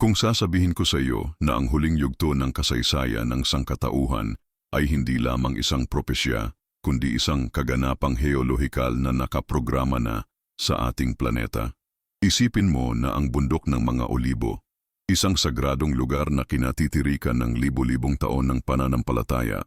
Kung sasabihin ko sa iyo na ang huling yugto ng kasaysayan ng sangkatauhan ay hindi lamang isang propesya, kundi isang kaganapang heolohikal na nakaprograma na sa ating planeta. Isipin mo na ang bundok ng mga olibo, isang sagradong lugar na kinatitirikan ng libo-libong taon ng pananampalataya,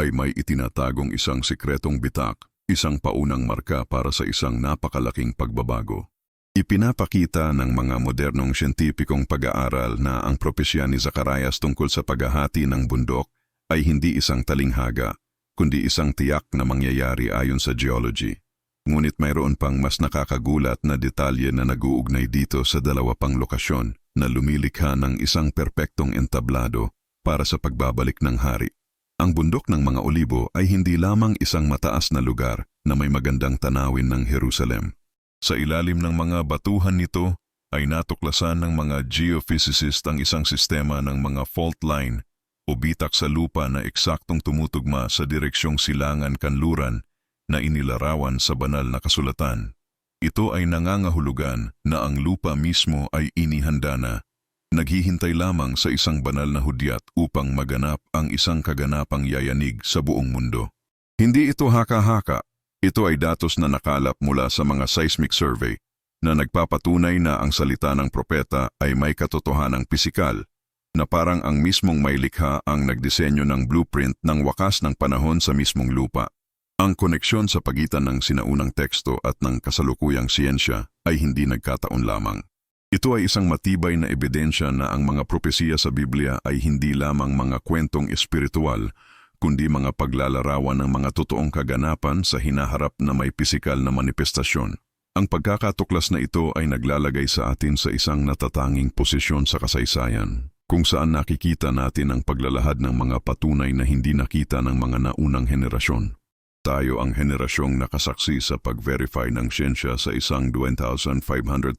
ay may itinatagong isang sikretong bitak, isang paunang marka para sa isang napakalaking pagbabago. Ipinapakita ng mga modernong siyentipikong pag-aaral na ang propesya ni Zacarias tungkol sa paghahati ng bundok ay hindi isang talinghaga, kundi isang tiyak na mangyayari ayon sa geology. Ngunit mayroon pang mas nakakagulat na detalye na nag-uugnay dito sa dalawa pang lokasyon na lumilikha ng isang perpektong entablado para sa pagbabalik ng hari. Ang bundok ng mga olibo ay hindi lamang isang mataas na lugar na may magandang tanawin ng Jerusalem. Sa ilalim ng mga batuhan nito ay natuklasan ng mga geophysicist ang isang sistema ng mga fault line o bitak sa lupa na eksaktong tumutugma sa direksyong silangan kanluran na inilarawan sa banal na kasulatan. Ito ay nangangahulugan na ang lupa mismo ay inihanda na, naghihintay lamang sa isang banal na hudyat upang maganap ang isang kaganapang yayanig sa buong mundo. Hindi ito haka-haka, ito ay datos na nakalap mula sa mga seismic survey na nagpapatunay na ang salita ng propeta ay may katotohanang pisikal na parang ang mismong may likha ang nagdisenyo ng blueprint ng wakas ng panahon sa mismong lupa. Ang koneksyon sa pagitan ng sinaunang teksto at ng kasalukuyang siyensya ay hindi nagkataon lamang. Ito ay isang matibay na ebidensya na ang mga propesiya sa Biblia ay hindi lamang mga kwentong espiritual kundi mga paglalarawan ng mga totoong kaganapan sa hinaharap na may pisikal na manifestasyon. Ang pagkakatuklas na ito ay naglalagay sa atin sa isang natatanging posisyon sa kasaysayan, kung saan nakikita natin ang paglalahad ng mga patunay na hindi nakita ng mga naunang henerasyon. Tayo ang henerasyong nakasaksi sa pag-verify ng siyensya sa isang 2,500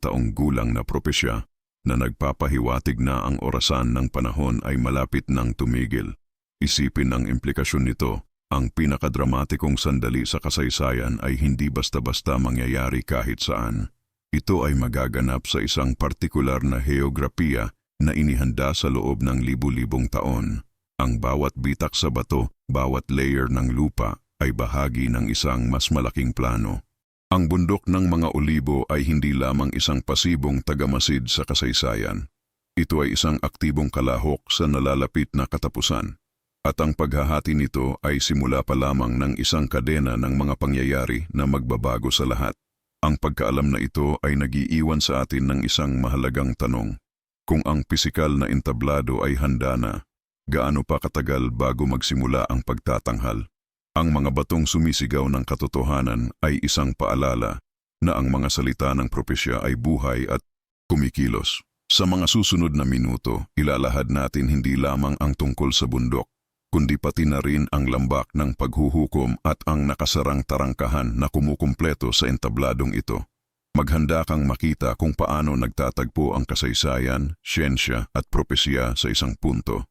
taong gulang na propesya na nagpapahiwatig na ang orasan ng panahon ay malapit ng tumigil. Isipin ang implikasyon nito, ang pinakadramatikong sandali sa kasaysayan ay hindi basta-basta mangyayari kahit saan. Ito ay magaganap sa isang partikular na heograpiya na inihanda sa loob ng libu-libong taon. Ang bawat bitak sa bato, bawat layer ng lupa ay bahagi ng isang mas malaking plano. Ang bundok ng mga olibo ay hindi lamang isang pasibong tagamasid sa kasaysayan. Ito ay isang aktibong kalahok sa nalalapit na katapusan. At ang paghahati nito ay simula pa lamang ng isang kadena ng mga pangyayari na magbabago sa lahat. Ang pagkaalam na ito ay nagiiwan sa atin ng isang mahalagang tanong. Kung ang pisikal na entablado ay handa na, gaano pa katagal bago magsimula ang pagtatanghal? Ang mga batong sumisigaw ng katotohanan ay isang paalala na ang mga salita ng propesya ay buhay at kumikilos. Sa mga susunod na minuto, ilalahad natin hindi lamang ang tungkol sa bundok, kundi pati na rin ang lambak ng paghuhukom at ang nakasarang tarangkahan na kumukumpleto sa entabladong ito. Maghanda kang makita kung paano nagtatagpo ang kasaysayan, siyensya at propesya sa isang punto.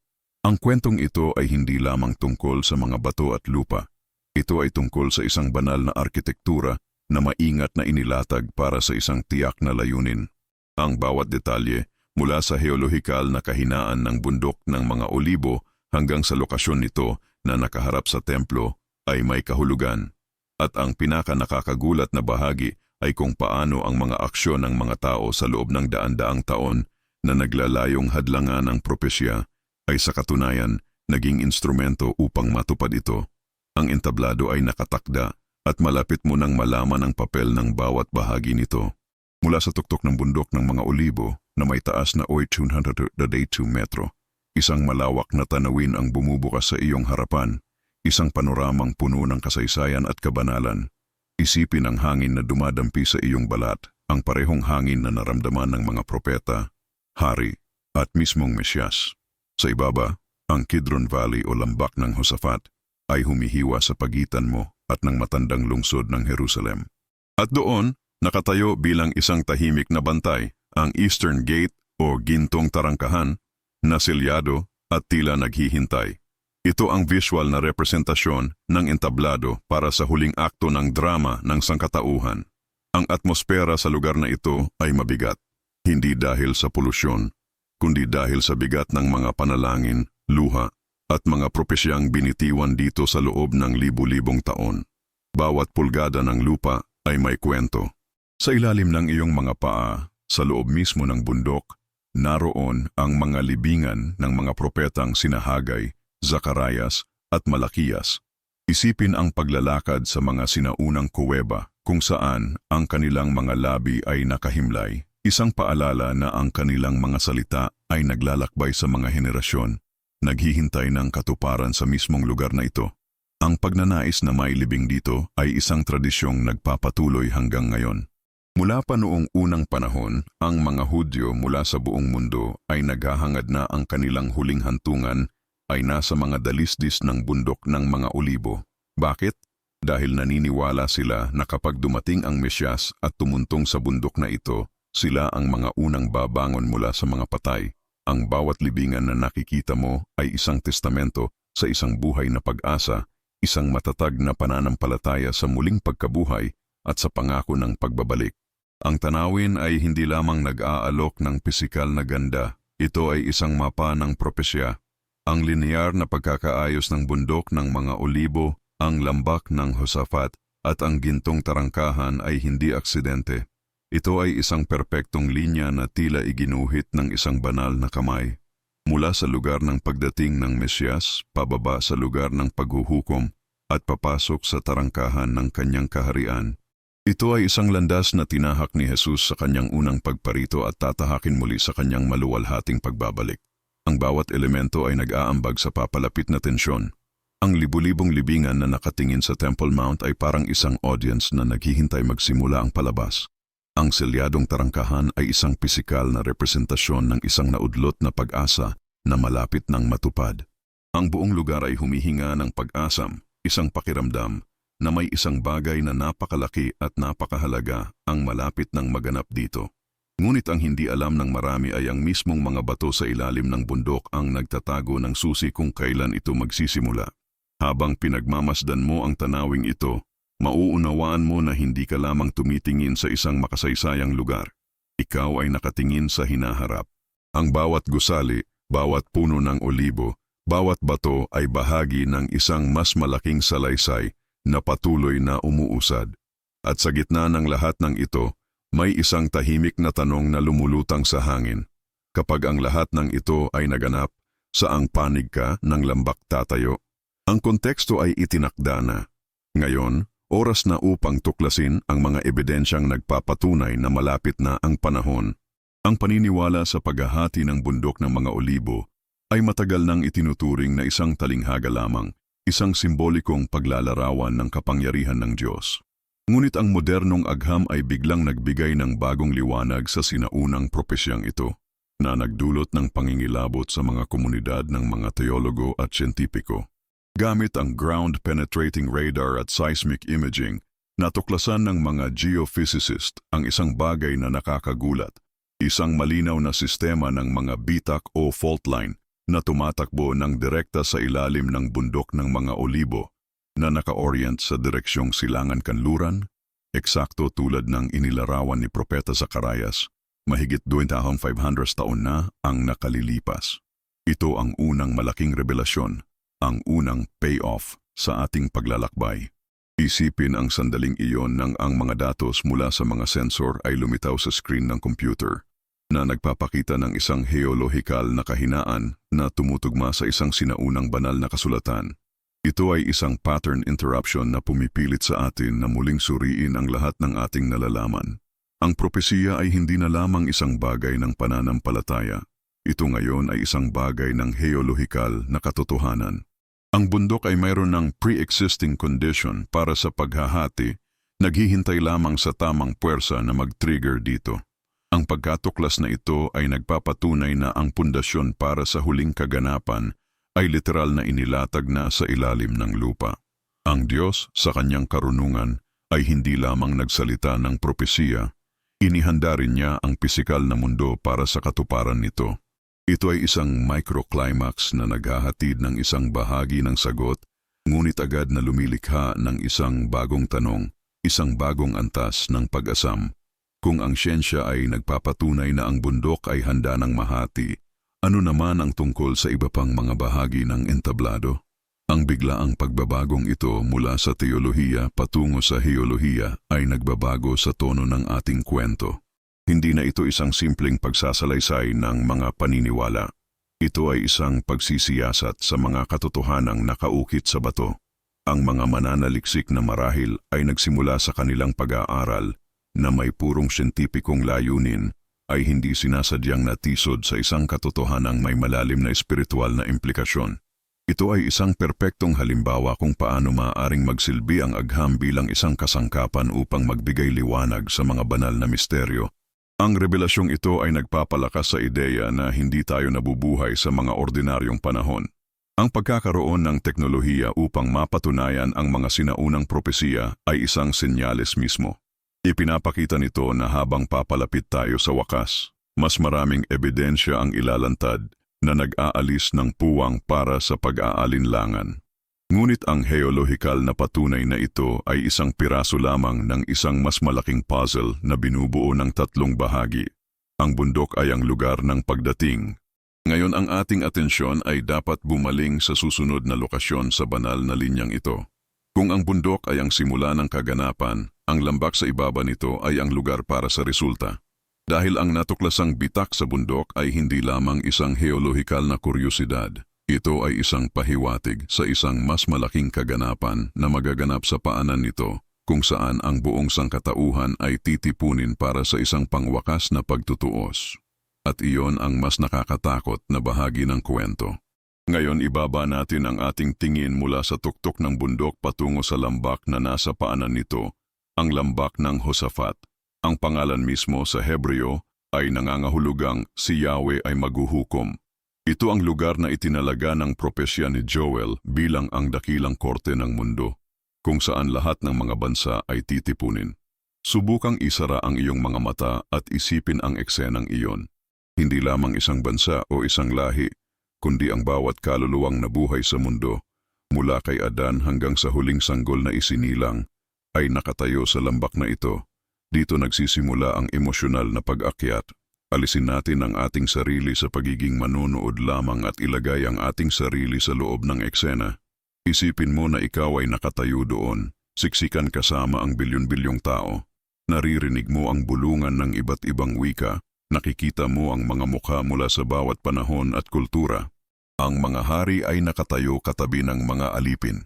Ang kwentong ito ay hindi lamang tungkol sa mga bato at lupa. Ito ay tungkol sa isang banal na arkitektura na maingat na inilatag para sa isang tiyak na layunin. Ang bawat detalye, mula sa heolohikal na kahinaan ng bundok ng mga olibo hanggang sa lokasyon nito na nakaharap sa templo ay may kahulugan. At ang pinaka nakakagulat na bahagi ay kung paano ang mga aksyon ng mga tao sa loob ng daan-daang taon na naglalayong hadlangan ng propesya ay sa katunayan naging instrumento upang matupad ito. Ang entablado ay nakatakda at malapit mo nang malaman ang papel ng bawat bahagi nito. Mula sa tuktok ng bundok ng mga olibo na may taas na 882 metro Isang malawak na tanawin ang bumubukas sa iyong harapan, isang panoramang puno ng kasaysayan at kabanalan. Isipin ang hangin na dumadampi sa iyong balat, ang parehong hangin na naramdaman ng mga propeta, hari, at mismong Mesyas. Sa ibaba, ang Kidron Valley o lambak ng Hosafat ay humihiwa sa pagitan mo at ng matandang lungsod ng Jerusalem. At doon, nakatayo bilang isang tahimik na bantay, ang Eastern Gate o Gintong Tarangkahan na silyado at tila naghihintay. Ito ang visual na representasyon ng entablado para sa huling akto ng drama ng sangkatauhan. Ang atmosfera sa lugar na ito ay mabigat, hindi dahil sa polusyon, kundi dahil sa bigat ng mga panalangin, luha, at mga propesyang binitiwan dito sa loob ng libu-libong taon. Bawat pulgada ng lupa ay may kwento. Sa ilalim ng iyong mga paa, sa loob mismo ng bundok, naroon ang mga libingan ng mga propetang sinahagay, Zacarias at Malakiyas. Isipin ang paglalakad sa mga sinaunang kuweba kung saan ang kanilang mga labi ay nakahimlay. Isang paalala na ang kanilang mga salita ay naglalakbay sa mga henerasyon, naghihintay ng katuparan sa mismong lugar na ito. Ang pagnanais na may libing dito ay isang tradisyong nagpapatuloy hanggang ngayon. Mula pa noong unang panahon, ang mga Hudyo mula sa buong mundo ay naghahangad na ang kanilang huling hantungan ay nasa mga dalisdis ng bundok ng mga olibo. Bakit? Dahil naniniwala sila na kapag dumating ang Mesyas at tumuntong sa bundok na ito, sila ang mga unang babangon mula sa mga patay. Ang bawat libingan na nakikita mo ay isang testamento sa isang buhay na pag-asa, isang matatag na pananampalataya sa muling pagkabuhay at sa pangako ng pagbabalik. Ang tanawin ay hindi lamang nag-aalok ng pisikal na ganda, ito ay isang mapa ng propesya. Ang linear na pagkakaayos ng bundok ng mga olibo, ang lambak ng Hosafat at ang gintong tarangkahan ay hindi aksidente. Ito ay isang perpektong linya na tila iginuhit ng isang banal na kamay. Mula sa lugar ng pagdating ng Mesyas, pababa sa lugar ng paghuhukom at papasok sa tarangkahan ng kanyang kaharian. Ito ay isang landas na tinahak ni Jesus sa kanyang unang pagparito at tatahakin muli sa kanyang maluwalhating pagbabalik. Ang bawat elemento ay nag-aambag sa papalapit na tensyon. Ang libu-libong libingan na nakatingin sa Temple Mount ay parang isang audience na naghihintay magsimula ang palabas. Ang selyadong tarangkahan ay isang pisikal na representasyon ng isang naudlot na pag-asa na malapit ng matupad. Ang buong lugar ay humihinga ng pag-asam, isang pakiramdam na may isang bagay na napakalaki at napakahalaga ang malapit ng maganap dito. Ngunit ang hindi alam ng marami ay ang mismong mga bato sa ilalim ng bundok ang nagtatago ng susi kung kailan ito magsisimula. Habang pinagmamasdan mo ang tanawing ito, mauunawaan mo na hindi ka lamang tumitingin sa isang makasaysayang lugar. Ikaw ay nakatingin sa hinaharap. Ang bawat gusali, bawat puno ng olibo, bawat bato ay bahagi ng isang mas malaking salaysay na patuloy na umuusad. At sa gitna ng lahat ng ito, may isang tahimik na tanong na lumulutang sa hangin. Kapag ang lahat ng ito ay naganap, saang panig ka ng lambak tatayo? Ang konteksto ay itinakda na. Ngayon, oras na upang tuklasin ang mga ebidensyang nagpapatunay na malapit na ang panahon. Ang paniniwala sa paghahati ng bundok ng mga olibo ay matagal nang itinuturing na isang talinghaga lamang, isang simbolikong paglalarawan ng kapangyarihan ng Diyos. Ngunit ang modernong agham ay biglang nagbigay ng bagong liwanag sa sinaunang propesyang ito, na nagdulot ng pangingilabot sa mga komunidad ng mga teologo at siyentipiko. Gamit ang ground-penetrating radar at seismic imaging, natuklasan ng mga geophysicist ang isang bagay na nakakagulat, isang malinaw na sistema ng mga bitak o fault line na tumatakbo ng direkta sa ilalim ng bundok ng mga olibo na naka-orient sa direksyong silangan kanluran, eksakto tulad ng inilarawan ni Propeta Zacarias, mahigit 2,500 taon na ang nakalilipas. Ito ang unang malaking revelasyon, ang unang payoff sa ating paglalakbay. Isipin ang sandaling iyon nang ang mga datos mula sa mga sensor ay lumitaw sa screen ng computer na nagpapakita ng isang heolohikal na kahinaan na tumutugma sa isang sinaunang banal na kasulatan. Ito ay isang pattern interruption na pumipilit sa atin na muling suriin ang lahat ng ating nalalaman. Ang propesiya ay hindi na lamang isang bagay ng pananampalataya. Ito ngayon ay isang bagay ng heolohikal na katotohanan. Ang bundok ay mayroon ng pre-existing condition para sa paghahati, naghihintay lamang sa tamang puwersa na mag-trigger dito. Ang pagkatuklas na ito ay nagpapatunay na ang pundasyon para sa huling kaganapan ay literal na inilatag na sa ilalim ng lupa. Ang Diyos sa kanyang karunungan ay hindi lamang nagsalita ng propesiya, inihanda rin niya ang pisikal na mundo para sa katuparan nito. Ito ay isang microclimax na naghahatid ng isang bahagi ng sagot, ngunit agad na lumilikha ng isang bagong tanong, isang bagong antas ng pag-asam. Kung ang siyensya ay nagpapatunay na ang bundok ay handa ng mahati, Ano naman ang tungkol sa iba pang mga bahagi ng entablado? Ang biglaang pagbabagong ito mula sa teolohiya patungo sa heolohiya ay nagbabago sa tono ng ating kwento. Hindi na ito isang simpleng pagsasalaysay ng mga paniniwala. Ito ay isang pagsisiyasat sa mga katotohanang nakaukit sa bato. Ang mga mananaliksik na marahil ay nagsimula sa kanilang pag-aaral na may purong siyentipikong layunin ay hindi sinasadyang natisod sa isang katotohanang may malalim na espiritual na implikasyon. Ito ay isang perpektong halimbawa kung paano maaaring magsilbi ang agham bilang isang kasangkapan upang magbigay liwanag sa mga banal na misteryo. Ang revelasyong ito ay nagpapalakas sa ideya na hindi tayo nabubuhay sa mga ordinaryong panahon. Ang pagkakaroon ng teknolohiya upang mapatunayan ang mga sinaunang propesiya ay isang senyales mismo. Ipinapakita nito na habang papalapit tayo sa wakas, mas maraming ebidensya ang ilalantad na nag-aalis ng puwang para sa pag-aalinlangan. Ngunit ang heolohikal na patunay na ito ay isang piraso lamang ng isang mas malaking puzzle na binubuo ng tatlong bahagi. Ang bundok ay ang lugar ng pagdating. Ngayon ang ating atensyon ay dapat bumaling sa susunod na lokasyon sa banal na linyang ito. Kung ang bundok ay ang simula ng kaganapan, ang lambak sa ibaba nito ay ang lugar para sa resulta. Dahil ang natuklasang bitak sa bundok ay hindi lamang isang heolohikal na kuryosidad, ito ay isang pahiwatig sa isang mas malaking kaganapan na magaganap sa paanan nito kung saan ang buong sangkatauhan ay titipunin para sa isang pangwakas na pagtutuos. At iyon ang mas nakakatakot na bahagi ng kwento. Ngayon ibaba natin ang ating tingin mula sa tuktok ng bundok patungo sa lambak na nasa paanan nito, ang lambak ng Hosafat. Ang pangalan mismo sa Hebreo ay nangangahulugang si Yahweh ay maghuhukom. Ito ang lugar na itinalaga ng propesya ni Joel bilang ang dakilang korte ng mundo, kung saan lahat ng mga bansa ay titipunin. Subukang isara ang iyong mga mata at isipin ang eksenang iyon. Hindi lamang isang bansa o isang lahi, kundi ang bawat kaluluwang nabuhay sa mundo, mula kay Adan hanggang sa huling sanggol na isinilang, ay nakatayo sa lambak na ito dito nagsisimula ang emosyonal na pag-akyat. Alisin natin ang ating sarili sa pagiging manonood lamang at ilagay ang ating sarili sa loob ng eksena. Isipin mo na ikaw ay nakatayo doon, siksikan kasama ang bilyon-bilyong tao. Naririnig mo ang bulungan ng iba't ibang wika, nakikita mo ang mga mukha mula sa bawat panahon at kultura. Ang mga hari ay nakatayo katabi ng mga alipin.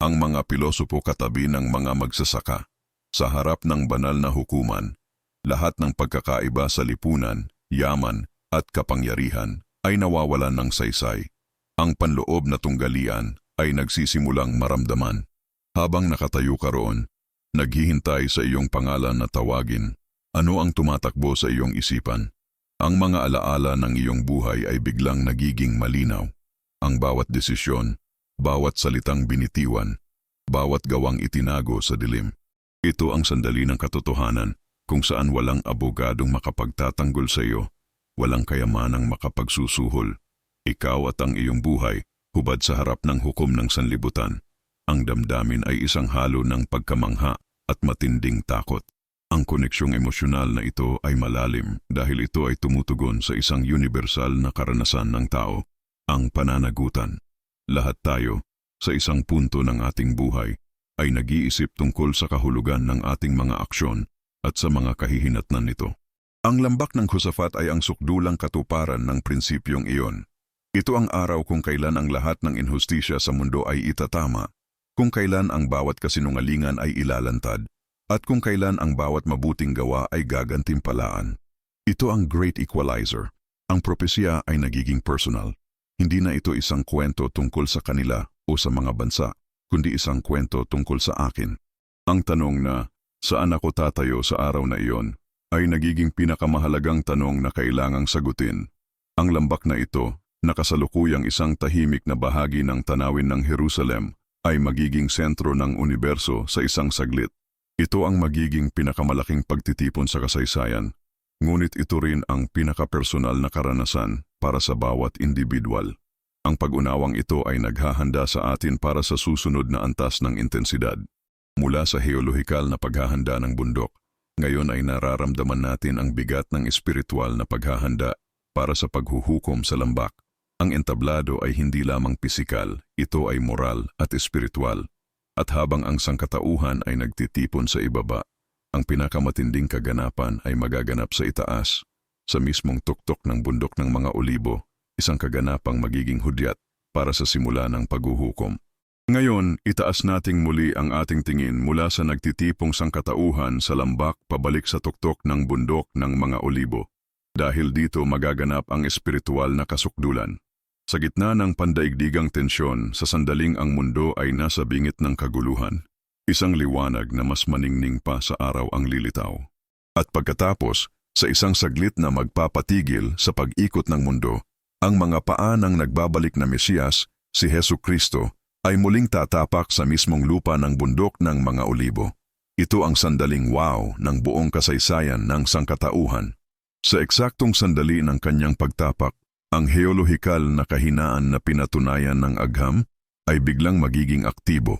Ang mga pilosopo katabi ng mga magsasaka. Sa harap ng banal na hukuman, lahat ng pagkakaiba sa lipunan, yaman at kapangyarihan ay nawawalan ng saysay. Ang panloob na tunggalian ay nagsisimulang maramdaman. Habang nakatayo ka roon, naghihintay sa iyong pangalan na tawagin, ano ang tumatakbo sa iyong isipan? Ang mga alaala ng iyong buhay ay biglang nagiging malinaw. Ang bawat desisyon, bawat salitang binitiwan, bawat gawang itinago sa dilim. Ito ang sandali ng katotohanan kung saan walang abogadong makapagtatanggol sa iyo, walang kayamanang makapagsusuhol. Ikaw at ang iyong buhay, hubad sa harap ng hukom ng sanlibutan. Ang damdamin ay isang halo ng pagkamangha at matinding takot. Ang koneksyong emosyonal na ito ay malalim dahil ito ay tumutugon sa isang universal na karanasan ng tao, ang pananagutan. Lahat tayo, sa isang punto ng ating buhay, ay nag-iisip tungkol sa kahulugan ng ating mga aksyon at sa mga kahihinatnan nito. Ang lambak ng Husafat ay ang sukdulang katuparan ng prinsipyong iyon. Ito ang araw kung kailan ang lahat ng inhustisya sa mundo ay itatama, kung kailan ang bawat kasinungalingan ay ilalantad, at kung kailan ang bawat mabuting gawa ay gagantimpalaan. Ito ang great equalizer. Ang propesya ay nagiging personal. Hindi na ito isang kwento tungkol sa kanila o sa mga bansa kundi isang kwento tungkol sa akin. Ang tanong na, saan ako tatayo sa araw na iyon, ay nagiging pinakamahalagang tanong na kailangang sagutin. Ang lambak na ito, nakasalukuyang isang tahimik na bahagi ng tanawin ng Jerusalem, ay magiging sentro ng universo sa isang saglit. Ito ang magiging pinakamalaking pagtitipon sa kasaysayan, ngunit ito rin ang pinakapersonal na karanasan para sa bawat individual. Ang pag-unawang ito ay naghahanda sa atin para sa susunod na antas ng intensidad. Mula sa heolohikal na paghahanda ng bundok, ngayon ay nararamdaman natin ang bigat ng espiritual na paghahanda para sa paghuhukom sa lambak. Ang entablado ay hindi lamang pisikal, ito ay moral at espiritual. At habang ang sangkatauhan ay nagtitipon sa ibaba, ang pinakamatinding kaganapan ay magaganap sa itaas, sa mismong tuktok ng bundok ng mga olibo, isang kaganapang magiging hudyat para sa simula ng paghuhukom. Ngayon, itaas nating muli ang ating tingin mula sa nagtitipong sangkatauhan sa lambak pabalik sa tuktok ng bundok ng mga olibo. Dahil dito magaganap ang espiritual na kasukdulan. Sa gitna ng pandaigdigang tensyon, sa sandaling ang mundo ay nasa bingit ng kaguluhan. Isang liwanag na mas maningning pa sa araw ang lilitaw. At pagkatapos, sa isang saglit na magpapatigil sa pag-ikot ng mundo, ang mga paa ng nagbabalik na Mesiyas, si Heso Kristo, ay muling tatapak sa mismong lupa ng bundok ng mga olibo. Ito ang sandaling wow ng buong kasaysayan ng sangkatauhan. Sa eksaktong sandali ng kanyang pagtapak, ang heolohikal na kahinaan na pinatunayan ng agham ay biglang magiging aktibo.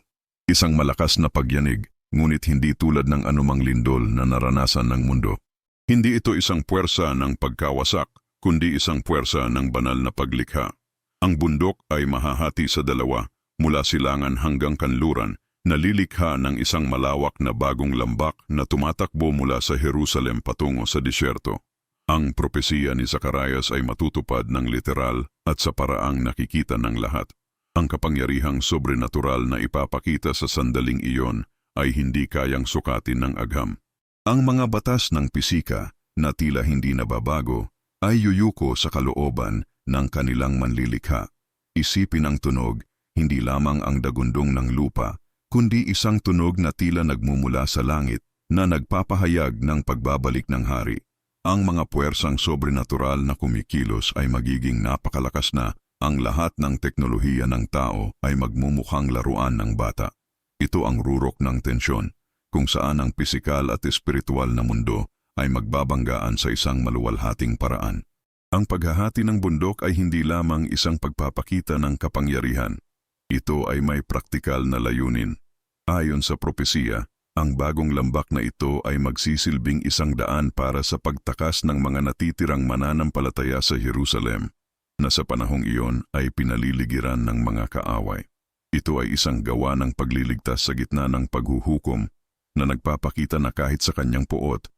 Isang malakas na pagyanig, ngunit hindi tulad ng anumang lindol na naranasan ng mundo. Hindi ito isang puwersa ng pagkawasak, kundi isang puwersa ng banal na paglikha. Ang bundok ay mahahati sa dalawa, mula silangan hanggang kanluran, na lilikha ng isang malawak na bagong lambak na tumatakbo mula sa Jerusalem patungo sa disyerto. Ang propesiya ni Zacarias ay matutupad ng literal at sa paraang nakikita ng lahat. Ang kapangyarihang sobrenatural na ipapakita sa sandaling iyon ay hindi kayang sukatin ng agham. Ang mga batas ng pisika na tila hindi nababago ay yuyuko sa kalooban ng kanilang manlilikha. Isipin ang tunog, hindi lamang ang dagundong ng lupa, kundi isang tunog na tila nagmumula sa langit na nagpapahayag ng pagbabalik ng hari. Ang mga puwersang sobrenatural na kumikilos ay magiging napakalakas na ang lahat ng teknolohiya ng tao ay magmumukhang laruan ng bata. Ito ang rurok ng tensyon, kung saan ang pisikal at espiritual na mundo ay magbabanggaan sa isang maluwalhating paraan. Ang paghahati ng bundok ay hindi lamang isang pagpapakita ng kapangyarihan. Ito ay may praktikal na layunin. Ayon sa propesiya, ang bagong lambak na ito ay magsisilbing isang daan para sa pagtakas ng mga natitirang mananampalataya sa Jerusalem na sa panahong iyon ay pinaliligiran ng mga kaaway. Ito ay isang gawa ng pagliligtas sa gitna ng paghuhukom na nagpapakita na kahit sa kanyang puot,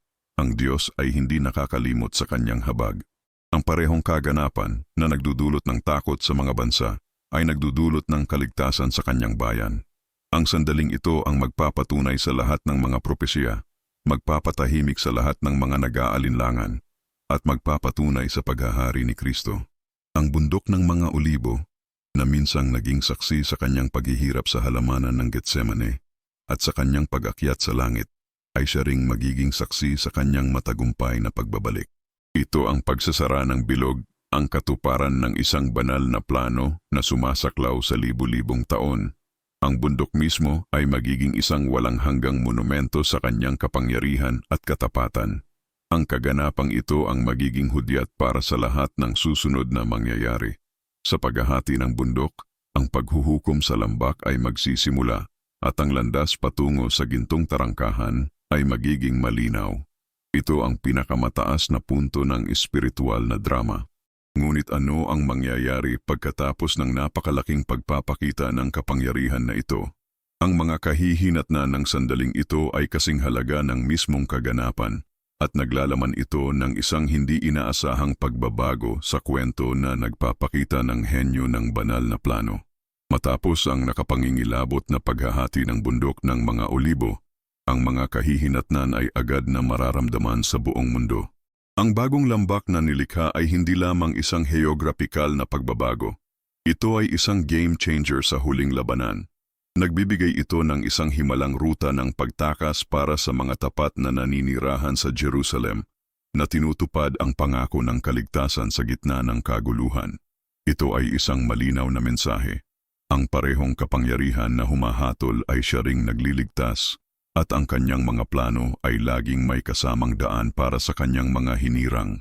ang Diyos ay hindi nakakalimot sa kanyang habag. Ang parehong kaganapan na nagdudulot ng takot sa mga bansa ay nagdudulot ng kaligtasan sa kanyang bayan. Ang sandaling ito ang magpapatunay sa lahat ng mga propesya, magpapatahimik sa lahat ng mga nag-aalinlangan, at magpapatunay sa paghahari ni Kristo. Ang bundok ng mga olibo, na minsang naging saksi sa kanyang paghihirap sa halamanan ng Getsemane at sa kanyang pag-akyat sa langit, ay siya ring magiging saksi sa kanyang matagumpay na pagbabalik. Ito ang pagsasara ng bilog, ang katuparan ng isang banal na plano na sumasaklaw sa libu-libong taon ang bundok mismo ay magiging isang walang hanggang monumento sa kanyang kapangyarihan at katapatan. Ang kaganapang ito ang magiging hudyat para sa lahat ng susunod na mangyayari. Sa paghahati ng bundok, ang paghuhukom sa lambak ay magsisimula at ang landas patungo sa gintong tarangkahan ay magiging malinaw. Ito ang pinakamataas na punto ng espiritual na drama. Ngunit ano ang mangyayari pagkatapos ng napakalaking pagpapakita ng kapangyarihan na ito? Ang mga kahihinat na ng sandaling ito ay kasing halaga ng mismong kaganapan at naglalaman ito ng isang hindi inaasahang pagbabago sa kwento na nagpapakita ng henyo ng banal na plano. Matapos ang nakapangingilabot na paghahati ng bundok ng mga olibo, ang mga kahihinatnan ay agad na mararamdaman sa buong mundo. Ang bagong lambak na nilikha ay hindi lamang isang geographical na pagbabago. Ito ay isang game changer sa huling labanan. Nagbibigay ito ng isang himalang ruta ng pagtakas para sa mga tapat na naninirahan sa Jerusalem na tinutupad ang pangako ng kaligtasan sa gitna ng kaguluhan. Ito ay isang malinaw na mensahe. Ang parehong kapangyarihan na humahatol ay siya ring nagliligtas at ang kanyang mga plano ay laging may kasamang daan para sa kanyang mga hinirang.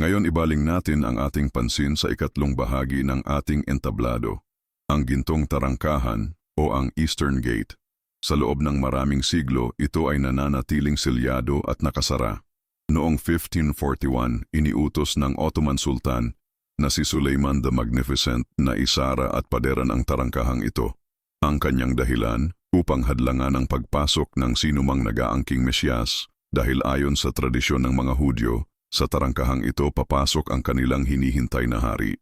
Ngayon ibaling natin ang ating pansin sa ikatlong bahagi ng ating entablado, ang gintong tarangkahan o ang Eastern Gate. Sa loob ng maraming siglo, ito ay nananatiling silyado at nakasara. Noong 1541, iniutos ng Ottoman Sultan na si Suleiman the Magnificent na isara at paderan ang tarangkahang ito. Ang kanyang dahilan upang hadlangan ang pagpasok ng sinumang nagaangking Mesyas dahil ayon sa tradisyon ng mga Hudyo, sa tarangkahang ito papasok ang kanilang hinihintay na hari.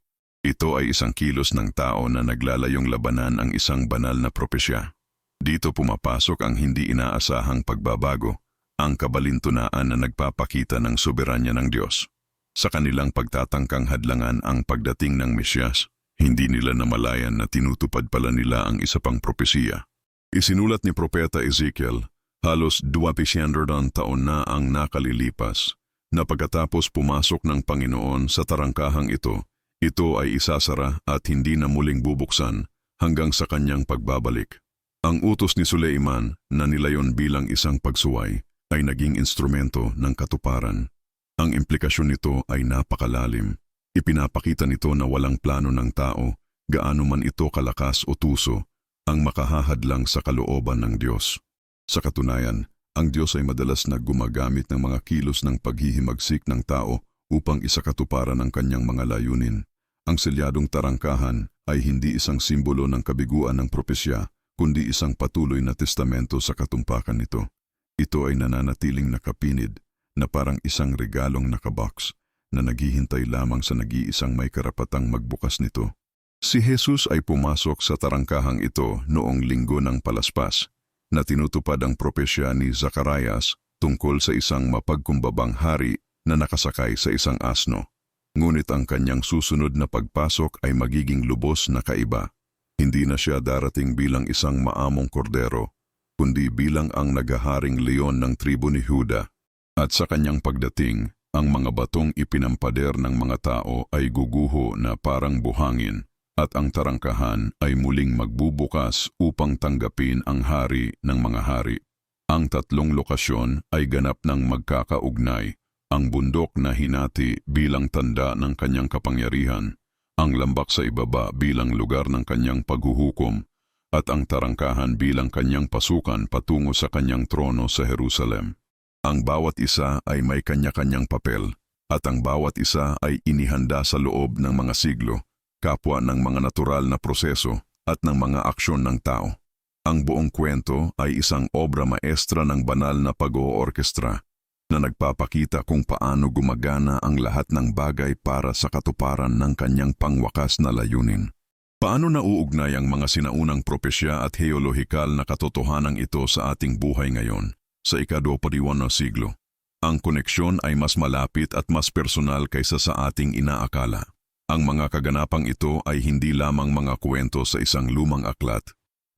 Ito ay isang kilos ng tao na naglalayong labanan ang isang banal na propesya. Dito pumapasok ang hindi inaasahang pagbabago, ang kabalintunaan na nagpapakita ng soberanya ng Diyos. Sa kanilang pagtatangkang hadlangan ang pagdating ng Mesyas, hindi nila namalayan na tinutupad pala nila ang isa pang propesiya. Isinulat ni Propeta Ezekiel, halos 200 taon na ang nakalilipas, na pagkatapos pumasok ng Panginoon sa tarangkahang ito, ito ay isasara at hindi na muling bubuksan hanggang sa kanyang pagbabalik. Ang utos ni Suleiman na nilayon bilang isang pagsuway ay naging instrumento ng katuparan. Ang implikasyon nito ay napakalalim. Ipinapakita nito na walang plano ng tao, gaano man ito kalakas o tuso, ang makahahadlang sa kalooban ng Diyos. Sa katunayan, ang Diyos ay madalas na gumagamit ng mga kilos ng paghihimagsik ng tao upang isakatuparan ang kanyang mga layunin. Ang selyadong tarangkahan ay hindi isang simbolo ng kabiguan ng propesya, kundi isang patuloy na testamento sa katumpakan nito. Ito ay nananatiling nakapinid na parang isang regalong nakabox na naghihintay lamang sa nag-iisang may karapatang magbukas nito. Si Jesus ay pumasok sa tarangkahang ito noong linggo ng palaspas na tinutupad ang propesya ni Zacarias tungkol sa isang mapagkumbabang hari na nakasakay sa isang asno. Ngunit ang kanyang susunod na pagpasok ay magiging lubos na kaiba. Hindi na siya darating bilang isang maamong kordero, kundi bilang ang nagaharing leon ng tribo ni Huda. At sa kanyang pagdating, ang mga batong ipinampader ng mga tao ay guguho na parang buhangin at ang tarangkahan ay muling magbubukas upang tanggapin ang hari ng mga hari. Ang tatlong lokasyon ay ganap ng magkakaugnay ang bundok na hinati bilang tanda ng kanyang kapangyarihan, ang lambak sa ibaba bilang lugar ng kanyang paghuhukom, at ang tarangkahan bilang kanyang pasukan patungo sa kanyang trono sa Jerusalem. Ang bawat isa ay may kanya-kanyang papel, at ang bawat isa ay inihanda sa loob ng mga siglo, kapwa ng mga natural na proseso at ng mga aksyon ng tao. Ang buong kwento ay isang obra maestra ng banal na pag-oorkestra na nagpapakita kung paano gumagana ang lahat ng bagay para sa katuparan ng kanyang pangwakas na layunin. Paano nauugnay ang mga sinaunang propesya at heolohikal na katotohanan ito sa ating buhay ngayon, sa ikadopariwan na siglo? Ang koneksyon ay mas malapit at mas personal kaysa sa ating inaakala. Ang mga kaganapang ito ay hindi lamang mga kwento sa isang lumang aklat.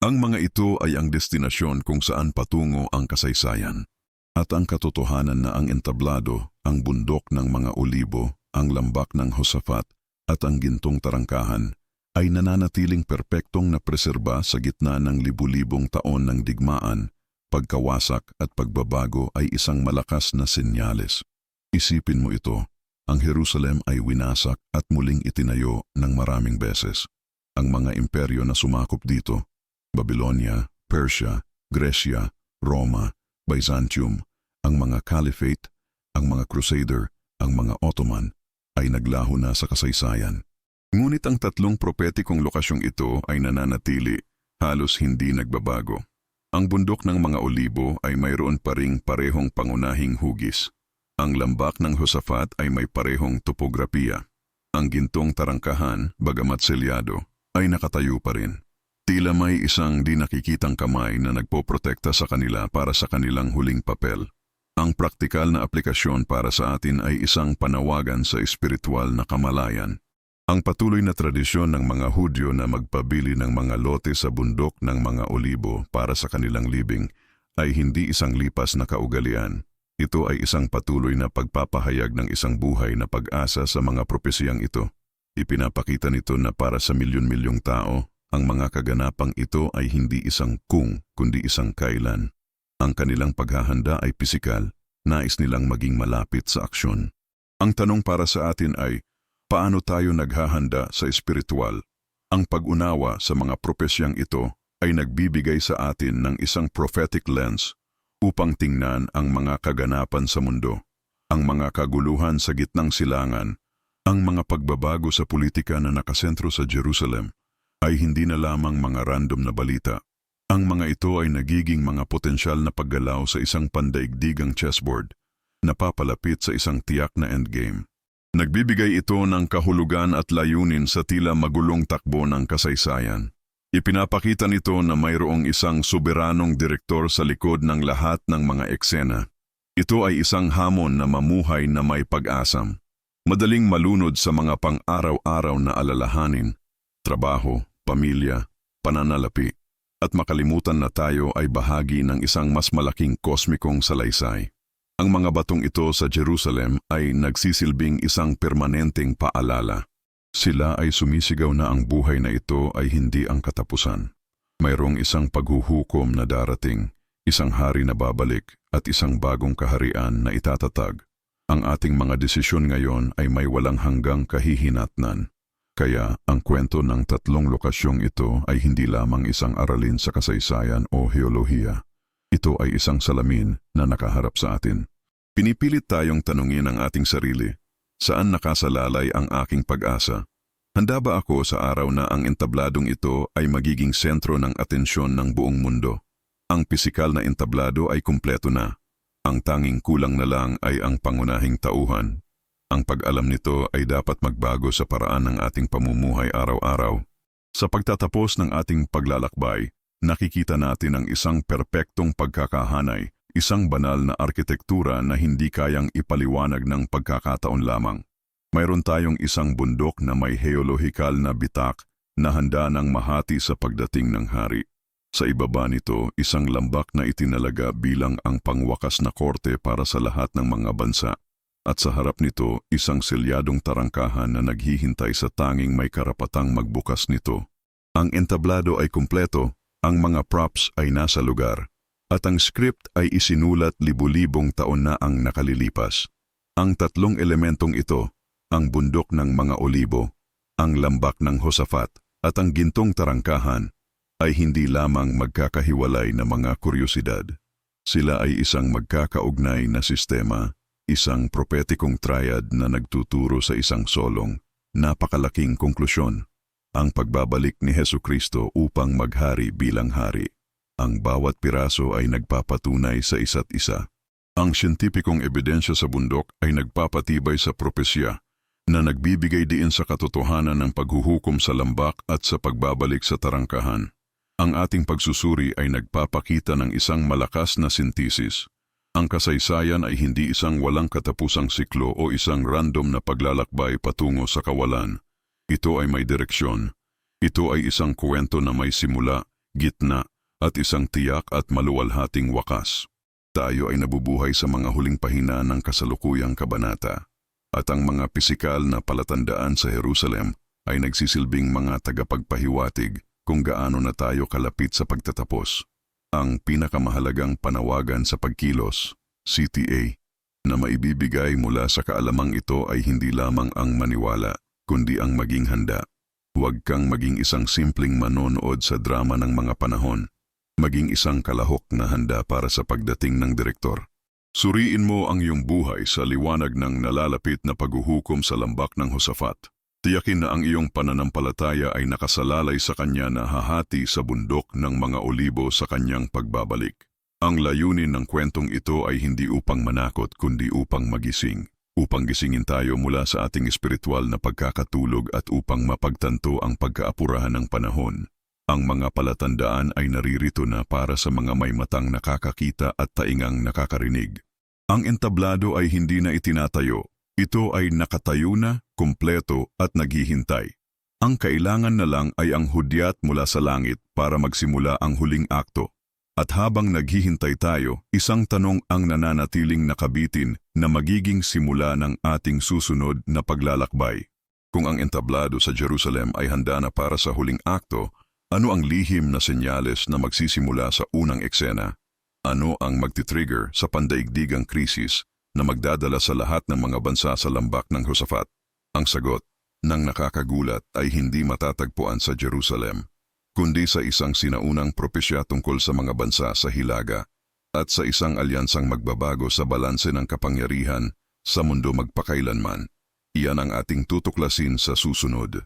Ang mga ito ay ang destinasyon kung saan patungo ang kasaysayan. At ang katotohanan na ang entablado, ang bundok ng mga olibo, ang lambak ng Hosafat at ang gintong tarangkahan ay nananatiling perpektong na preserba sa gitna ng libu-libong taon ng digmaan, pagkawasak at pagbabago ay isang malakas na senyales. Isipin mo ito, ang Jerusalem ay winasak at muling itinayo ng maraming beses. Ang mga imperyo na sumakop dito, Babylonia, Persia, Gresya, Roma, Byzantium, ang mga caliphate, ang mga crusader, ang mga Ottoman, ay naglaho na sa kasaysayan. Ngunit ang tatlong propetikong lokasyong ito ay nananatili, halos hindi nagbabago. Ang bundok ng mga olibo ay mayroon pa ring parehong pangunahing hugis. Ang lambak ng Hosafat ay may parehong topografiya. Ang gintong tarangkahan, bagamat selyado, ay nakatayo pa rin. Tila may isang di nakikitang kamay na nagpoprotekta sa kanila para sa kanilang huling papel. Ang praktikal na aplikasyon para sa atin ay isang panawagan sa espiritual na kamalayan. Ang patuloy na tradisyon ng mga Hudyo na magpabili ng mga lote sa bundok ng mga olibo para sa kanilang libing ay hindi isang lipas na kaugalian. Ito ay isang patuloy na pagpapahayag ng isang buhay na pag-asa sa mga propesiyang ito. Ipinapakita nito na para sa milyon-milyong tao, ang mga kaganapang ito ay hindi isang kung, kundi isang kailan. Ang kanilang paghahanda ay pisikal, nais nilang maging malapit sa aksyon. Ang tanong para sa atin ay, paano tayo naghahanda sa espiritual? Ang pag-unawa sa mga propesyang ito ay nagbibigay sa atin ng isang prophetic lens upang tingnan ang mga kaganapan sa mundo. ang mga kaguluhan sa gitnang silangan, ang mga pagbabago sa politika na nakasentro sa Jerusalem ay hindi na lamang mga random na balita. Ang mga ito ay nagiging mga potensyal na paggalaw sa isang pandaigdigang chessboard na papalapit sa isang tiyak na endgame. Nagbibigay ito ng kahulugan at layunin sa tila magulong takbo ng kasaysayan. Ipinapakita nito na mayroong isang soberanong direktor sa likod ng lahat ng mga eksena. Ito ay isang hamon na mamuhay na may pag-asam. Madaling malunod sa mga pang-araw-araw na alalahanin, trabaho, pamilya, pananalapi, at makalimutan na tayo ay bahagi ng isang mas malaking kosmikong salaysay. Ang mga batong ito sa Jerusalem ay nagsisilbing isang permanenteng paalala. Sila ay sumisigaw na ang buhay na ito ay hindi ang katapusan. Mayroong isang paghuhukom na darating, isang hari na babalik at isang bagong kaharian na itatatag. Ang ating mga desisyon ngayon ay may walang hanggang kahihinatnan. Kaya ang kwento ng tatlong lokasyong ito ay hindi lamang isang aralin sa kasaysayan o heolohiya. Ito ay isang salamin na nakaharap sa atin. Pinipilit tayong tanungin ang ating sarili, saan nakasalalay ang aking pag-asa? Handa ba ako sa araw na ang entabladong ito ay magiging sentro ng atensyon ng buong mundo? Ang pisikal na entablado ay kumpleto na. Ang tanging kulang na lang ay ang pangunahing tauhan. Ang pag-alam nito ay dapat magbago sa paraan ng ating pamumuhay araw-araw. Sa pagtatapos ng ating paglalakbay, nakikita natin ang isang perpektong pagkakahanay, isang banal na arkitektura na hindi kayang ipaliwanag ng pagkakataon lamang. Mayroon tayong isang bundok na may heolohikal na bitak na handa ng mahati sa pagdating ng hari. Sa ibaba nito, isang lambak na itinalaga bilang ang pangwakas na korte para sa lahat ng mga bansa. At sa harap nito, isang selyadong tarangkahan na naghihintay sa tanging may karapatang magbukas nito. Ang entablado ay kumpleto, ang mga props ay nasa lugar, at ang script ay isinulat libu-libong taon na ang nakalilipas. Ang tatlong elementong ito, ang bundok ng mga olibo, ang lambak ng Hosafat, at ang gintong tarangkahan, ay hindi lamang magkakahiwalay na mga kuryosidad. Sila ay isang magkakaugnay na sistema, isang propetikong triad na nagtuturo sa isang solong, napakalaking konklusyon, ang pagbabalik ni Heso Kristo upang maghari bilang hari. Ang bawat piraso ay nagpapatunay sa isa't isa. Ang siyentipikong ebidensya sa bundok ay nagpapatibay sa propesya na nagbibigay diin sa katotohanan ng paghuhukom sa lambak at sa pagbabalik sa tarangkahan. Ang ating pagsusuri ay nagpapakita ng isang malakas na sintesis. Ang kasaysayan ay hindi isang walang katapusang siklo o isang random na paglalakbay patungo sa kawalan. Ito ay may direksyon. Ito ay isang kwento na may simula, gitna, at isang tiyak at maluwalhating wakas. Tayo ay nabubuhay sa mga huling pahina ng kasalukuyang kabanata. At ang mga pisikal na palatandaan sa Jerusalem ay nagsisilbing mga tagapagpahiwatig kung gaano na tayo kalapit sa pagtatapos. Ang pinakamahalagang panawagan sa pagkilos, CTA, na maibibigay mula sa kaalamang ito ay hindi lamang ang maniwala, kundi ang maging handa. Huwag kang maging isang simpleng manonood sa drama ng mga panahon, maging isang kalahok na handa para sa pagdating ng direktor. Suriin mo ang iyong buhay sa liwanag ng nalalapit na paghuhukom sa lambak ng Hosafat. Tiyakin na ang iyong pananampalataya ay nakasalalay sa kanya na hahati sa bundok ng mga olibo sa kanyang pagbabalik. Ang layunin ng kwentong ito ay hindi upang manakot kundi upang magising, upang gisingin tayo mula sa ating espiritual na pagkakatulog at upang mapagtanto ang pagkaapurahan ng panahon. Ang mga palatandaan ay naririto na para sa mga may matang nakakakita at taingang nakakarinig. Ang entablado ay hindi na itinatayo, ito ay nakatayo na, kumpleto at naghihintay. Ang kailangan na lang ay ang hudyat mula sa langit para magsimula ang huling akto. At habang naghihintay tayo, isang tanong ang nananatiling nakabitin na magiging simula ng ating susunod na paglalakbay. Kung ang entablado sa Jerusalem ay handa na para sa huling akto, ano ang lihim na senyales na magsisimula sa unang eksena? Ano ang magtitrigger sa pandaigdigang krisis na magdadala sa lahat ng mga bansa sa lambak ng Hosafat? Ang sagot ng nakakagulat ay hindi matatagpuan sa Jerusalem, kundi sa isang sinaunang propesya tungkol sa mga bansa sa Hilaga at sa isang alyansang magbabago sa balanse ng kapangyarihan sa mundo magpakailanman. Iyan ang ating tutuklasin sa susunod.